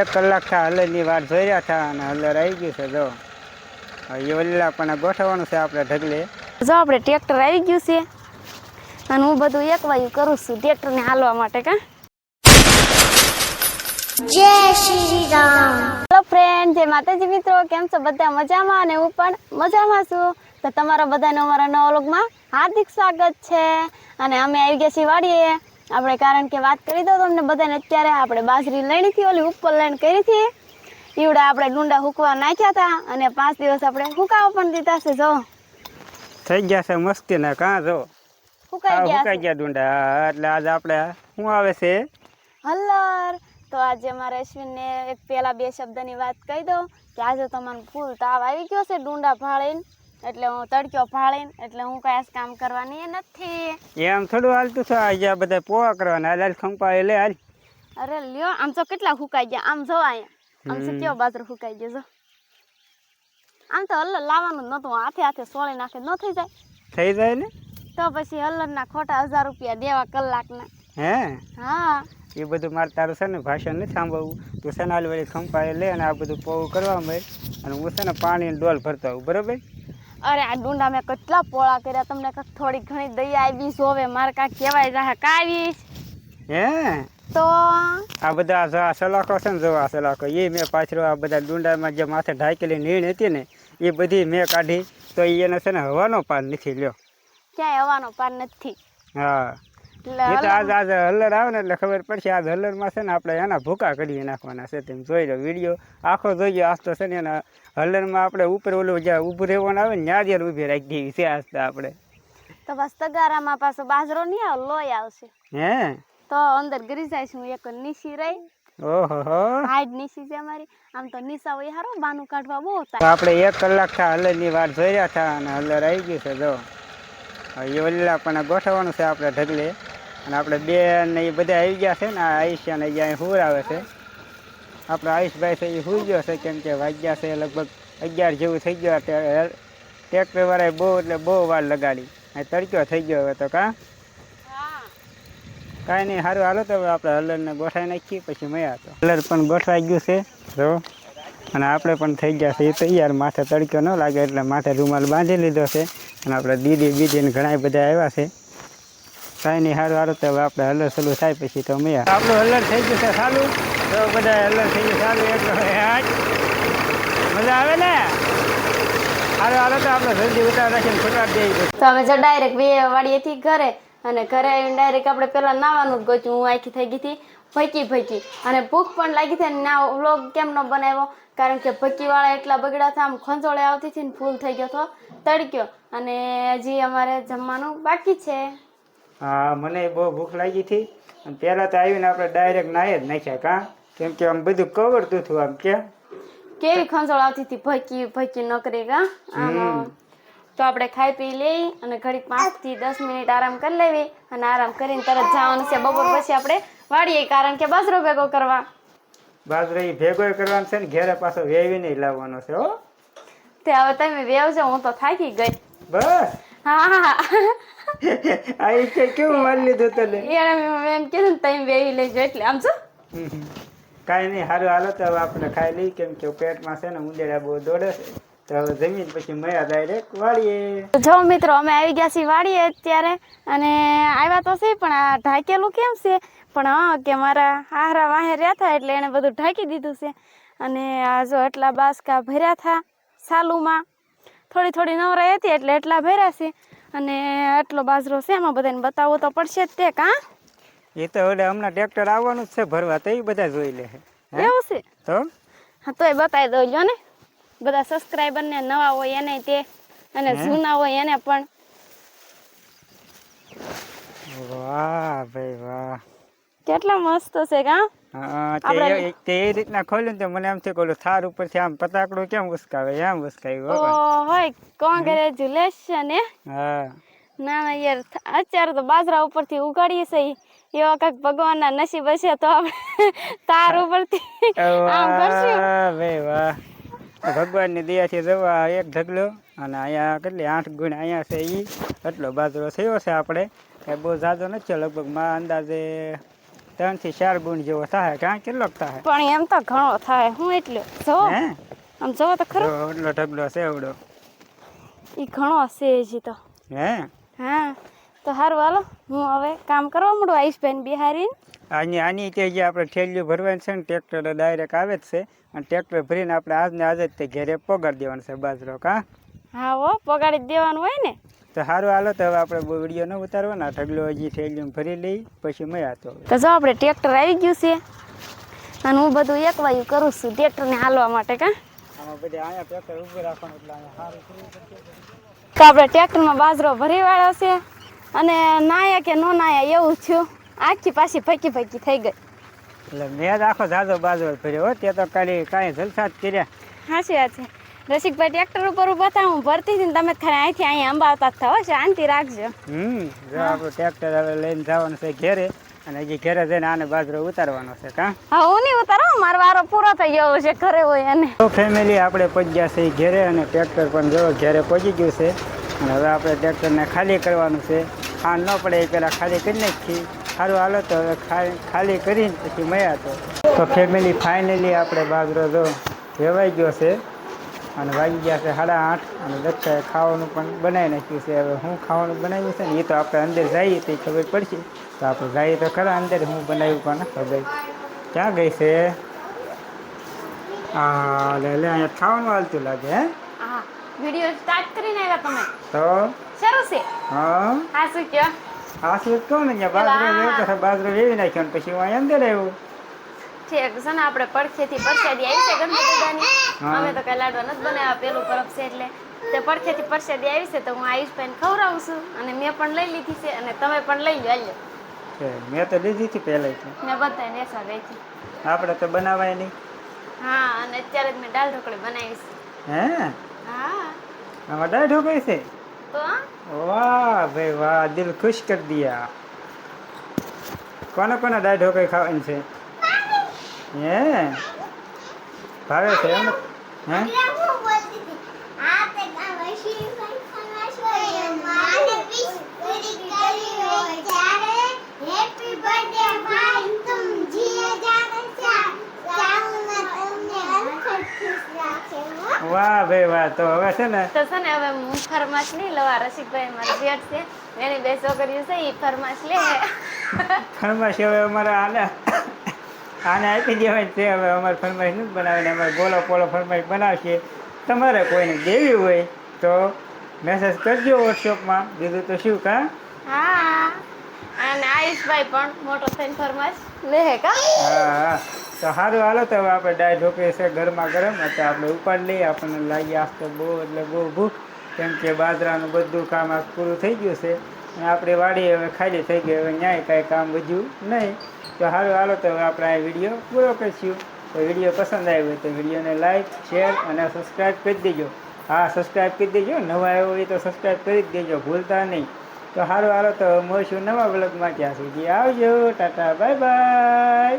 એક કલાક થા હલરની વાર જોઈ રહ્યા હતા અને હલર આવી ગયું છે જો. એ ઓલા પણ ગોઠવવાનું છે આપણે ઢગલે. જો આપણે ટ્રેક્ટર આવી ગયું છે અને હું બધું એક વાયુ કરું છું ટ્રેક્ટરને હાલવા માટે કા? જય શ્રી રામ. હેલો ફ્રેન્ડ જય માતાજી મિત્રો કેમ છો? બધા મજામાં? અને હું પણ મજામાં છું. તો તમારા બધાને અમારા નવા વ્લોગમાં હાર્દિક સ્વાગત છે. અને અમે આવી ગયા છીએ વાડીએ. આપણે કારણ કે વાત કરી દો તમને બધાને અત્યારે આપણે બાજરી લણી હતી ઓલી ઉપર લણ કરી હતી. ઈવડા આપણે ડુંડા હુકવા નાખ્યા હતા અને પાંચ દિવસ આપણે હુકાવા પણ દીધા છે જો. થઈ ગયા છે મસ્તી ને કાં જો? હુકાઈ ગયા ડુંડા. એટલે આજે આપણે શું આવે છે? હલ્લર. તો આજે મારે અશ્વિનને એક પેલા બે શબ્દની વાત કહી દઉં કે આજે તમારો ફૂલ તાવ આવી ગયો છે ડુંડા ભાળીને. એટલે હું તડક્યો ભાળીને એટલે હું કઈ કામ કરવાની નથી. એમ થોડું હાલતું છે આજે આ બધા પોવા કરવાના હાલ ખંપા લે હાલ. અરે લ્યો આમ તો કેટલા હુકાઈ ગયા આમ જો અહીંયા. આમ તો કેવો બાજરો હુકાઈ ગયો જો. આમ તો હલ્લર લાવવાનું જ નતું હાથે હાથે સોળી નાખે ન થઈ જાય. થઈ જાય ને? તો પછી હલ્લરના ખોટા હજાર રૂપિયા દેવા કલાકના. હે? હા. એ બધું મારે તારું છે ને ભાષણ નથી સાંભળવું. તું છે ને હાલ વળી ખંપાએ લે અને આ બધું પોવું કરવા મળે અને હું છે ને પાણી ડોલ ભરતા આવું બરોબર? અરે આ ડુંડા મેં કેટલા પોળા કર્યા. તમને કાંક થોડી ઘણી દયા આવી જોવે મારે કાંક કહેવાય જાહે. કાવીશ હે? તો આ બધા આ સલાખો છે ને જો આ સલાખો એ મેં પાછળ આ બધા ડુંડામાં જે માથે ઢાંકેલી નીણ હતી ને એ બધી મેં કાઢી. તો એને છે ને હવાનો પાર નથી લ્યો. ક્યાંય હવાનો પાર નથી. હા. એટલે આજ આજે હલર આવે ને એટલે ખબર પડશે આજ હલરમાં છે ને આપણે એના ભૂકા કરી નાખવાના છે. તેમ જોઈ લો વીડિયો. આખો જોઈ આજ તો છે ને એના હલરમાં આપણે ઉપર ઓલું જ્યાં ઊભું રહેવાનું આવે ને ત્યાં જ ઊભી રાખી દેવી છે આજ તો આપણે. તો બસ તગારામાં પાછો બાજરો નહીં આવે લોહી આવશે. હે? તો અંદર ગરી જાય છું એક નીસી રહી. ઓહો હાઈડ નીસી છે મારી. આમ તો નીસા હોય હારો બાનું કાઢવા બહુ થાય. આપણે એક કલાક થા હલરની વાર જોઈ રહ્યા હતા અને હલર આવી ગયું છે જો. ઓલા પણ ગોઠવવાનું છે આપણે ઢગલે. અને આપણે બે ને એ બધા આવી ગયા છે ને આ આયુષ્યા ને જ્યાં હુર આવે છે. આપણો આયુષભાઈ છે એ હુઈ ગયો છે કેમ કે વાગ્યા છે લગભગ અગિયાર જેવું થઈ ગયો ત્યારે ટ્રેક્ટર વાળાએ બહુ એટલે બહુ વાર લગાડી. અહીં તડક્યો થઈ ગયો હવે તો કાં? કાંઈ નહીં સારું હાલો તો આપણે હલરને ગોઠવાઈ નાખીએ પછી મયા તો હલર પણ ગોઠવાઈ ગયું છે. જો. અને આપણે પણ થઈ ગયા છે. એ તૈયાર માથે તડક્યો ન લાગે એટલે માથે રૂમાલ બાંધી લીધો છે. અને આપણે દીદી બીદીને ઘણા બધા આવ્યા છે. કાંઈ નહીં સારું સારું તો હવે આપણે હલર સલું થાય પછી તો અમે. આપણું હલર થઈ ગયું છે સારું તો બધા હલર થઈ ગયું સારું એટલે મજા આવે ને? સારું હાલો તો આપણે જલ્દી ઉતાર રાખીને ફટાટ દઈએ. તો અમે જો ડાયરેક્ટ બે વાડીએથી ઘરે અને ઘરે આવીને ડાયરેક્ટ આપણે પહેલાં નાવાનું જ ગોચ્યું હું આખી થઈ ગઈ હતી ભકી ભકી. અને ભૂખ પણ લાગી હતી ના વ્લોગ કેમ ન બનાવ્યો? કારણ કે ભકીવાળા એટલા બગડ્યા હતા આમ ખંજોળે આવતી હતી ને ફૂલ થઈ ગયો હતો તડક્યો. અને હજી અમારે જમવાનું બાકી છે. હા મને બહુ ભૂખ લાગી હતી. અને પહેલાં તો આવીને આપણે ડાયરેક્ટ નાહી જ નાખ્યા કાં? કેમ કે આમ બધું કવરતું હતું આમ કે. કેવી ખંજોળ આવતી હતી? ભકી ભકી નકરી કા? આમ તો આપણે ખાઈ પી લઈ અને ઘડી પાંચથી દસ મિનિટ આરામ કરી લેવી અને આરામ કરીને તરત જવાનું છે. બપોર પછી આપણે વાડીએ કારણ કે બાજરો ભેગો કરવા. બાજરો એ ભેગો કરવાનો છે ને ઘેરે પાછો વેવી નહીં લાવવાનો છે હો. તે હવે તમે વેવજો હું તો થાકી ગઈ. બસ. હા હા. આ ઈ કે કેવું મારી લીધું તને? યાર મેં એમ કે ને તમે વેવી લેજો એટલે આમ છો? કાંઈ નહીં સારું હાલો તો હવે આપણે ખાઈ લઈ કેમ કે પેટમાં છે ને ઉંદેડા બહુ દોડે છે. તો હવે જમીન પછી મયા ડાયરેક્ટ વાળીએ. જો મિત્રો અમે આવી ગયા છીએ વાડીએ અત્યારે અને આવ્યા તો છે પણ આ ઢાંકેલું કેમ છે? પણ હા કે મારા હારા વાહે રહ્યા હતા એટલે એને બધું ઢાંકી દીધું છે. અને આ જો એટલા બાસકા ભર્યા હતા સાલુમાં. થોડી થોડી નવરાઈ હતી એટલે એટલા ભર્યા છે. અને આટલો બાજરો છે એમાં બધાને બતાવવો તો પડશે જ તે કા એ તો હવે હમણાં ટ્રેક્ટર આવવાનું જ છે ભરવા તો એ બધા જોઈ લે એવું છે? તો? હા તોય બતાવી દઉં જો ને. બધા સબસ્ક્રાઈબર ને નવા હોય એને તે અને જૂના હોય એને પણ. વાહ ભાઈ વાહ. કેટલા મસ્ત છે કા? હા, તે આપણે- એ- તે એ રીતના ખોલ્યું ને તો મને એમ થયું કે ઓલું થાર ઉપરથી આમ પતાકડું કેમ ઉસકાવે એમ ઉસકાયું હો. ભાઈ. ઓ હોય કોંગ્રેચ્યુલેશન હે હા. ના ના યાર થ- અત્યારે તો બાજરા ઉપરથી ઉગાડીએ છે ઈ. એવા કાંઈક ભગવાનના નસીબ હશે તો આપણે તાર ઉપરથી આમ કરશું. વાહ ભાઈ વાહ. ભગવાનની દયાથી જવા એક ઢગલો અને અહીંયા કેટલી આઠ ગુણ અહીંયા છે ઈ. એટલો બાજરો થયો છે આપણે. કાંઈ બહુ ઝાઝો નથી થયો લગભગમાં અંદાજે ત્રણથી ચાર ગુણ જેવો થાય કાં કેટલો થાય? પણ એમ તો ઘણો થાય હું એટલું જો આમ જો તો ખરો. એટલો ઢગલો છે એવડો એ ઘણો હશે હજી તો. હે? હા તો સારું હાલો હું હવે કામ કરવા મળું આયુષભાઈ બિહારીને. આની આની તે જે આપણે ઠેલિયું ભરવાનું છે ને ટ્રેક્ટર ડાયરેક્ટ આવે જ છે. અને ટ્રેક્ટર ભરીને આપણે આજને આજે જ તે ઘેરે પગાર દેવાનું છે બાજરો કા? હા હો પગાડી દેવાનું હોય ને. તો સારું હાલો તો હવે આપણે વીડિયો ન ઉતારવાના. ઢગલો હજી ઠેલિયું ભરી લઈ પછી મેં તો તો જો આપણે ટ્રેક્ટર આવી ગયું છે. અને હું બધું એકવાયું કરું છું ટ્રેક્ટરને હાલવા માટે કાં? તો આપણે ટ્રેક્ટરમાં બાજરો ભરી વાળ્યો છે. અને નાયા કે નો નાયા એવું થયું. આખી પાછી ફકી ફકી થઈ ગઈ. એટલે મેં જ આખો જાજો બાજરો ભર્યો તે તો કાલે કાંઈ જલસા જ કર્યા. સાચી વાત છે. રસિકભાઈ ટ્રેક્ટર ઉપર ઊભા હતા હું ભરતી હતી તમે ખાલી અહીંથી અહીંયા અંબાવતા જ થાઓ શાંતિ રાખજો. હમ જો આપણું ટ્રેક્ટર હવે લઈને જવાનું છે ઘેરે અને હજી ઘેરે જઈને આને બાજરો ઉતારવાનો છે કાં? હા હું નહીં ઉતારો મારો વારો પૂરો થઈ ગયો છે ઘરે હોય એને. તો ફેમિલી આપણે પહોંચ્યા છે ઘેરે અને ટ્રેક્ટર પણ જો ઘેરે પહોંચી ગયું છે અને હવે આપણે ટ્રેક્ટરને ખાલી કરવાનું છે. ખાંડ ન પડે એ પહેલાં ખાલી કરી નાખી સારું હાલો તો હવે ખાલી કરીને પછી મળ્યા તો. તો ફેમિલી ફાઇનલી આપણે બાજરો જો વેવાઈ ગયો છે. અને વાગી ગયા છે સાડા આઠ અને દક્ષાએ ખાવાનું પણ બનાવી નાખ્યું છે. હવે હું ખાવાનું બનાવ્યું છે ને એ તો આપણે અંદર જઈએ તો ખબર પડશે. તો આપણે જઈએ તો ખરા અંદર હું બનાવ્યું પણ ખબર. ક્યાં ગઈ છે? હા લે લે અહીંયા ખાવાનું હાલતું લાગે હે? હા વીડિયો સ્ટાર્ટ કરીને આવ્યા તમે. તો? શરૂ છે. હા. હા શું કયો? આ શું કહો ને અહીંયા બાજરો પેલા- વેવતો બાજરો વેવી નાખ્યો ને પછી હું અહીંયા અંદર આવ્યું. ઠીક છે ને આપણે પડખેથી પરસાદી આવી છે ગમે હા. અમે તો કઈ લાડવા નથી બનાવ્યા પેલું પરબ છે એટલે તે પડખેથી પરસેદી આવી છે તો હું આયુષભાઈને ખવડાવું છું અને મેં પણ લઈ લીધી છે અને તમે પણ લઈ લો હાલ્યો. મેં તો લીધી હતી પહેલાંથી. મેં બધાને એસા વેચી. આપણે તો બનાવાય નહીં. હા અને અત્યારે જ મેં દાળ ઢોકળી બનાવી છે. હે? હા. આમાં દાળ ઢોકળી છે? તો વાહ ભાઈ વાહ દિલ ખુશ કરી દિયા કોને કોને દાળ ઢોકળી ખાવાની છે? હે? ભાવે છે એમ? હે? વાહ ભાઈ વાહ તો હવે છે ને? તો છે ને હવે હું ફરમાશ નહીં લવા રસિકભાઈ મારી જેઠ છે એની બે છોકરીઓ છે એ ફરમાશ લે. ફરમાશ હવે અમારે આને આને આપી દેવાય છે હવે અમારે ફરમાઈશ નથી બનાવીને અમારે ગોલો પોલો ફરમાઈશ બનાવશે. તમારે કોઈને દેવી હોય તો મેસેજ કરજો વોટ્સઅપમાં બીજું તો શું કા? હા અને આયુષભાઈ પણ મોટો થઈને ફરમાશ લે કા? હા હા. તો સારું હાલો તો હવે આપણે ડાય ઢોકળી છે ગરમા ગરમ એટલે આપણે ઉપાડ લઈએ. આપણને લાગી આજ તો બહુ એટલે બહુ ભૂખ. કેમ કે બાજરાનું બધું કામ આજ પૂરું થઈ ગયું છે. અને આપણે વાડી હવે ખાલી થઈ ગઈ હવે ન્યાય કાંઈ કામ વધ્યું નહીં. તો સારું હાલો, તો હવે આપણે આ વીડિયો પૂરો કરીશું. તો વીડિયો પસંદ આવ્યો હોય તો વિડીયોને લાઈક, શેર અને સબસ્ક્રાઈબ કરી દેજો. હા સબસ્ક્રાઈબ કરી દેજો. નવા આવ્યો હોય તો સબસ્ક્રાઈબ કરી જ દેજો. ભૂલતા નહીં. તો સારું હાલો, તો મળશું નવા બ્લોગમાં ત્યાં સુધી આવજો. Tata, bye bye.